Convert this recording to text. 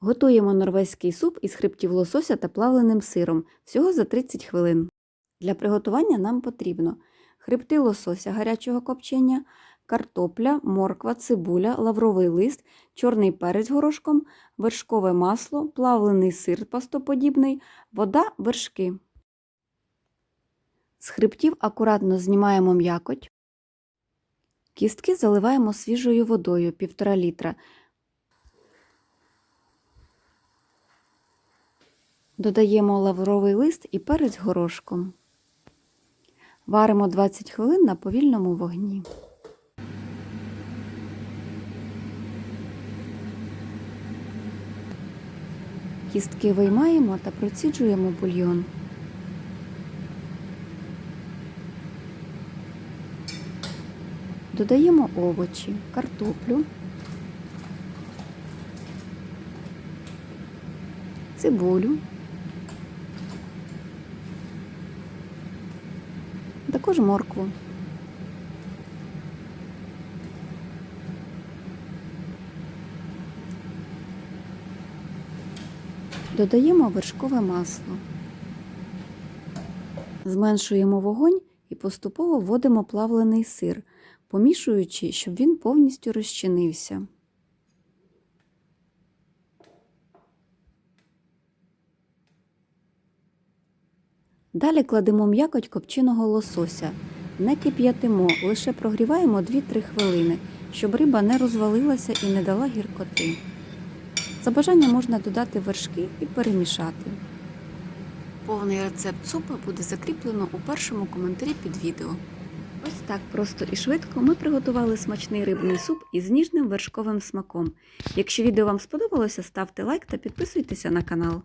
Готуємо норвезький суп із хребтів лосося та плавленим сиром всього за 30 хвилин. Для приготування нам потрібно хребти лосося гарячого копчення, картопля, морква, цибуля, лавровий лист, чорний перець горошком, вершкове масло, плавлений сир пастоподібний, вода, вершки. З хребтів акуратно знімаємо м'якоть. Кістки заливаємо свіжою водою 1,5 літра. Додаємо лавровий лист і перець горошком. Варимо 20 хвилин на повільному вогні. Кістки виймаємо та проціджуємо бульйон. Додаємо овочі, картоплю, цибулю, також моркву. Додаємо вершкове масло. Зменшуємо вогонь і поступово вводимо плавлений сир, помішуючи, щоб він повністю розчинився. Далі кладемо м'якоть копченого лосося. Не кип'ятимо, лише прогріваємо 2-3 хвилини, щоб риба не розвалилася і не дала гіркоти. За бажанням можна додати вершки і перемішати. Повний рецепт супу буде закріплено у першому коментарі під відео. Ось так просто і швидко ми приготували смачний рибний суп із ніжним вершковим смаком. Якщо відео вам сподобалося, ставте лайк та підписуйтеся на канал.